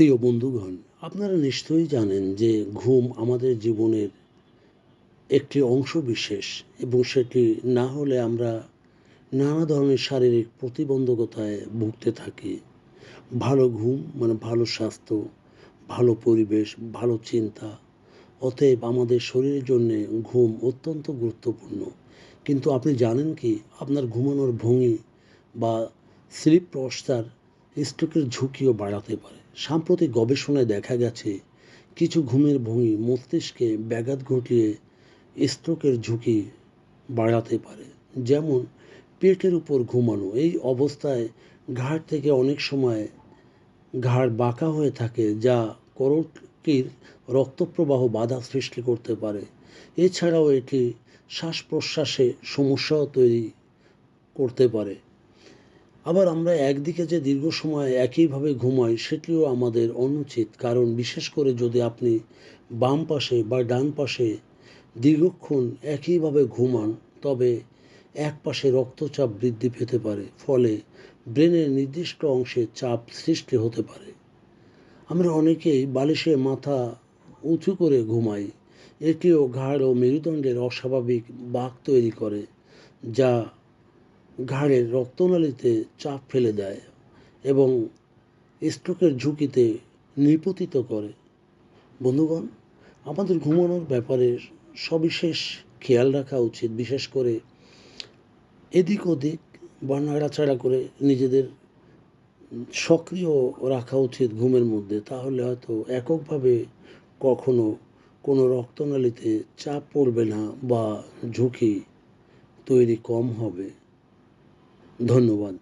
প্রিয় বন্ধুগণ, আপনারা নিশ্চয়ই জানেন যে ঘুম আমাদের জীবনের একটি অংশ বিশেষ এবং সেটি না হলে আমরা নানা ধরনের শারীরিক প্রতিবন্ধকতায় ভুগতে থাকি। ভালো ঘুম মানে ভালো স্বাস্থ্য, ভালো পরিবেশ, ভালো চিন্তা, অতএব আমাদের শরীরের জন্যে ঘুম অত্যন্ত গুরুত্বপূর্ণ। কিন্তু আপনি জানেন কি, আপনার ঘুমানোর ভঙ্গি বা স্লিপ প্রস্তার স্ট্রোকের ঝুঁকিও বাড়াতে পারে। সাম্প্রতিক গবেষণায় দেখা গেছে, কিছু ঘুমের ভঙ্গি মস্তিষ্কে ব্যাঘাত ঘটিয়ে স্ট্রোকের ঝুঁকি বাড়াতে পারে, যেমন পেটের উপর ঘুমানো। এই অবস্থায় ঘাড় থেকে অনেক সময় ঘাড় বাঁকা হয়ে থাকে, যা করটির রক্তপ্রবাহ বাধা সৃষ্টি করতে পারে। এছাড়াও এটি শ্বাস প্রশ্বাসে সমস্যাও তৈরি করতে পারে। আবার আমরা একদিকে যে দীর্ঘ সময় একইভাবে ঘুমাই, সেটিও আমাদের অনুচিত। কারণ বিশেষ করে যদি আপনি বাম পাশে বা ডান পাশে দীর্ঘক্ষণ একইভাবে ঘুমান, তবে এক পাশে রক্তচাপ বৃদ্ধি পেতে পারে, ফলে ব্রেনের নির্দিষ্ট অংশে চাপ সৃষ্টি হতে পারে। আমরা অনেকেই বালিশে মাথা উঁচু করে ঘুমাই, এটিও ঘাড় ও মেরুদণ্ডের অস্বাভাবিক বাঁক তৈরি করে, যা ঘাড়ের রক্তনালীতে চাপ ফেলে দেয় এবং স্ট্রোকের ঝুঁকিতে নিপতিত করে। বন্ধুগণ, আমাদের ঘুমানোর ব্যাপারে সবিশেষ খেয়াল রাখা উচিত। বিশেষ করে এদিক ওদিক বা নাড়াচাড়া করে নিজেদের সক্রিয় রাখা উচিত ঘুমের মধ্যে। তাহলে হয়তো এককভাবে কখনো কোনো রক্তনালীতে চাপ পড়বে না বা ঝুঁকি তৈরি কম হবে। ধন্যবাদ।